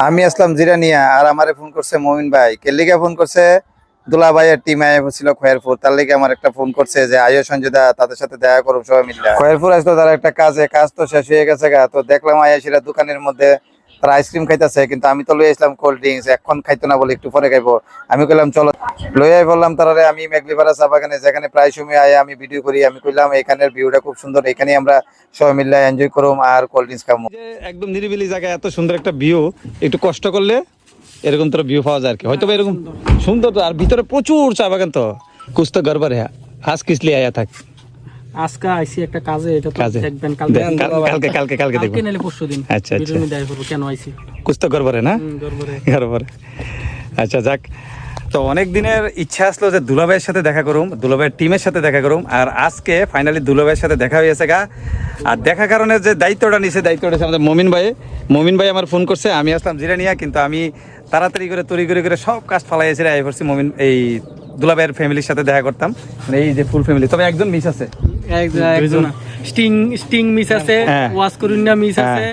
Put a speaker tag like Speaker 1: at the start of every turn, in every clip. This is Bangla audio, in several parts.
Speaker 1: আমি আসলাম জিরানিয়া, আর আমারে ফোন করছে মমিন ভাই। কে লিগে ফোন করছে? দুলা ভাইয়ের টিম আয় ছিল খয়েরপুর। তার লিগে আমার একটা ফোন করছে যে, আয়ো সঞ্জুদা, তাদের সাথে দেখা করুক সবাই মিলে। খয়েরপুর আসলো তারা একটা কাজে, কাজ তো শেষ হয়ে গেছে গা। তো দেখলাম আয়াসিরা দোকানের মধ্যে তারা আইসক্রিম খাইতেছে, কিন্তু আমি তো লই আসলাম কোল্ড ড্রিঙ্কস এখন খাইতো না বলে একটু পরে খাইবো। আমি কইলাম, চলো। লই আই বললাম তারারে, আমি মেঘলিপাড়া চা বাগানে, যেখানে প্রায় সময় আয়, আমি ভিডিও করি। আমি কইলাম, এখানের ভিউটা খুব সুন্দর এখানে আমরা সবাই মিলে এনজয় করুম আর কোল্ড ড্রিঙ্কস খাব
Speaker 2: একদম নিরিবিলি জায়গায় এত সুন্দর একটা ভিউ একটু কষ্ট করলে এরকম তোর ভিউ পাওয়া যায় আর কি। হয়তো এরকম সুন্দর আর ভিতরে প্রচুর চা বাগান তো। কুছ তো গড়বড় হ্যাঁ আজ কিস আয়া থাক।
Speaker 3: আজকে একটা কাজে এটা তো দেখবেন
Speaker 2: কালকে কালকে কালকে কালকে দেখব।
Speaker 3: কালকে পরশু দিন।
Speaker 2: আচ্ছা, আচ্ছা।
Speaker 3: ভিডিও দেখাই করব কেন
Speaker 2: গড়বড় না?
Speaker 3: হুম, গড়বড়ে।
Speaker 2: আচ্ছা যাক। তো অনেক দিনের ইচ্ছা আসলো যে দুলাভাইয়ের সাথে দেখা করুম দুলাভাইয়ের টিমের সাথে দেখা করুম আর আজকে ফাইনালি দুলাভাইয়ের সাথে দেখা হয়েছে গা। আর দেখা কারণে যে দায়িত্বটা নিছে দায়িত্বটা আমাদের মমিন ভাই। মমিন ভাই আমার ফোন করছে আমি আসলাম জিরানিয়া কিন্তু আমি তাড়াতাড়ি করে তড়ি করে করে সব কাজ ফালাইয়েছি আই করছি মমিন এই দুলাভাইয়ের ফ্যামিলির সাথে দেখা করতাম। মানে এই যে ফুল ফ্যামিলি তবে একজন মিস আছে।
Speaker 3: স্টিং স্টিং মিস আছে
Speaker 2: হ্যাঁ।
Speaker 3: ওয়াশ করিনা মিস
Speaker 2: হ্যাঁ।
Speaker 3: আছে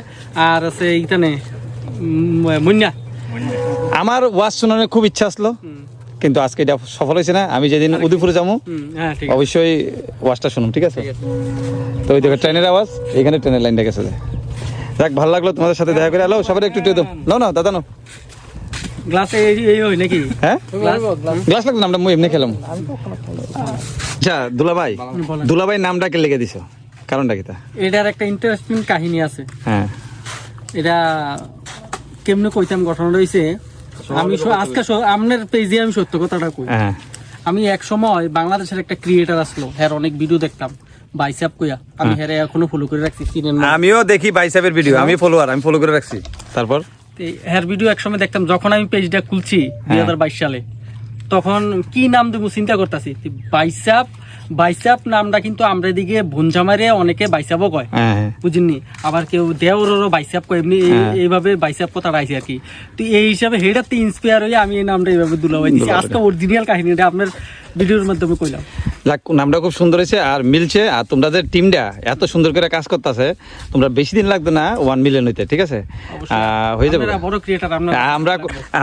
Speaker 3: আর আছে মুন্না।
Speaker 2: আমার ওয়াজ শোনানোর খুব ইচ্ছা আসলো কিন্তু আজকে এটা সফল হয়েছে না। আমি যেদিন উদয়পুরে যাব
Speaker 3: হ্যাঁ
Speaker 2: অবশ্যই ওয়াজটা শুনুন ঠিক আছে? তো ওই দেখো ট্রেনের আওয়াজ এখানে ট্রেনের লাইনটা গেছে। যাক ভালো লাগল তোমাদের সাথে দেখা করে। এলো সবাই একটু একটু দাও নাও না দাদা নাও।
Speaker 3: গ্লাসে এই এই হয় নাকি?
Speaker 2: হ্যাঁ?
Speaker 3: গ্লাস
Speaker 2: গ্লাস লাগল না এমনি খেলাম। আচ্ছা দুলাভাই। দুলাভাই নামটা কে দিছো? কারণটা কি তা?
Speaker 3: এটার একটা ইন্টারেস্টিং কাহিনী আছে।
Speaker 2: হ্যাঁ।
Speaker 3: এটা কেমনে কইতাম ঘটনা রয়েছে আমি আজকে স- পেজে আমি সত্য কথাটা কই।
Speaker 2: হ্যাঁ।
Speaker 3: আমি এক সময় বাংলাদেশের একটা ক্রিয়েটার আসলো হ্যার অনেক ভিডিও দেখতাম বাইসাপ কইয়া। আমি হ্যারে এখনও ফলো করে রাখছি না।
Speaker 2: আমিও দেখি বাইসাবের ভিডিও আমি ফলোয়ার আমি ফলো করে রাখছি। তারপর?
Speaker 3: হ্যার ভিডিও এক সময় দেখতাম যখন আমি পেজটা খুলছি দুই হাজার বাইশ সালে তখন কি নাম দেবো চিন্তা করতেছি। বাইসাপ বাইসাপ নামটা কিন্তু আমরা এদিকে ভুঞ্জামারে অনেকে বাইসাপও কয়।
Speaker 2: হ্যাঁ হ্যাঁ।
Speaker 3: বুঝিনি আবার কেউ দেওরেরও বাইসাপ কয় এমনি এই-
Speaker 2: হ্যাঁ।
Speaker 3: এইভাবে বাইসাপ কথা রাইছে আর কি। তো এই হিসাবে হেটাতে ইন্সপায়ার হয়ে আমি এই নামটা এইভাবে দুলাবাই দিচ্ছি আজকে অরিজিনাল কাহিনীটা আপনার ভিডিওর মাধ্যমে কইলাম।
Speaker 2: যাক নামটা খুব সুন্দর হয়েছে আর মিলছে। আর তোমরা যে টিমটা এত সুন্দর করে কাজ করতেছে তোমরা বেশি দিন লাগবে না ওয়ান মিলিয়ন হইতে ঠিক আছে? হয়ে যাবে।
Speaker 3: বড় ক্রিয়েটার
Speaker 2: আমরা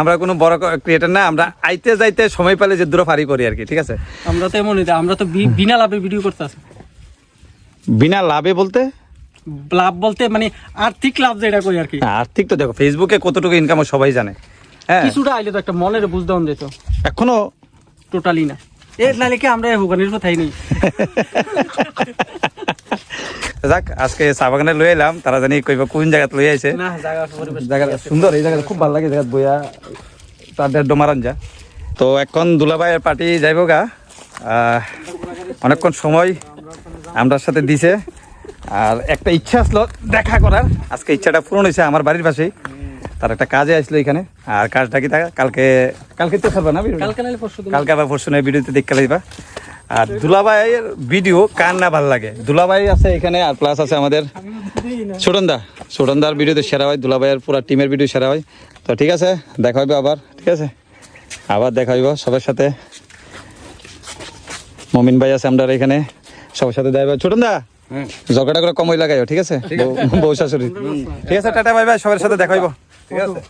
Speaker 2: আমরা কোনো বড় ক্রিয়েটার না আমরা আইতে যাইতে সময় পেলে যে দূরে ফারি করি আর কি ঠিক আছে?
Speaker 3: আমরা তো এমনই আমরা তো বিনা লাভে ভিডিও করতেছি।
Speaker 2: বিনা লাভে বলতে?
Speaker 3: লাভ বলতে মানে আর্থিক লাভ যেটা কই আর কি।
Speaker 2: আর্থিক তো দেখো ফেসবুকে কতটুকু ইনকাম সবাই জানে। হ্যাঁ।
Speaker 3: কিছুটা আইলে তো একটা মনের বুঝ দেওয়া যেত।
Speaker 2: এখনও?
Speaker 3: টোটালি না। নালে কি আমরা
Speaker 2: যাক আজকে চা বাগানে লই এলাম তারা জানি কইবা কোন জায়গাত লই আইছে।
Speaker 3: না জায়গা
Speaker 2: সুন্দর এই জায়গাটা খুব ভালো লাগে জায়গা বইয়া তাদের ডোমারান যা তো এখন দুলাভাইয়ের পার্টি যাইব গা। অনেকক্ষণ সময় আমরার সাথে দিছে। আর একটা ইচ্ছা আসলো দেখা করার আজকে ইচ্ছাটা পূরণ হয়েছে আমার বাড়ির পাশেই। তার একটা কাজে আসলো এখানে। আর কাজটা কি থাকা কালকে কালকে তো ছাড়বা না
Speaker 3: কালকে
Speaker 2: আবার পরশু নয় ভিডিওতে দেখতে লাগবা। আর দুলাভাইয়ের ভিডিও কার না ভালো লাগে? দুলাভাই আছে এখানে আর প্লাস আছে আমাদের ছোটনদা ছোটনদার ভিডিওতে সেরা হয় দুলাভাইয়ের পুরো টিমের ভিডিও সেরা হয় তো ঠিক আছে দেখা হইবে আবার ঠিক আছে? আবার দেখা হইব সবার সাথে। মমিন ভাই আছে আমরা এখানে সবার সাথে দেখা হইব। ছোটনদা ঝগড়া করে কমই লাগাইও ঠিক আছে? বউ শাশুড়ি। ঠিক আছে টাটা ভাই ভাই সবার সাথে দেখা হইব। ঠিক আছে?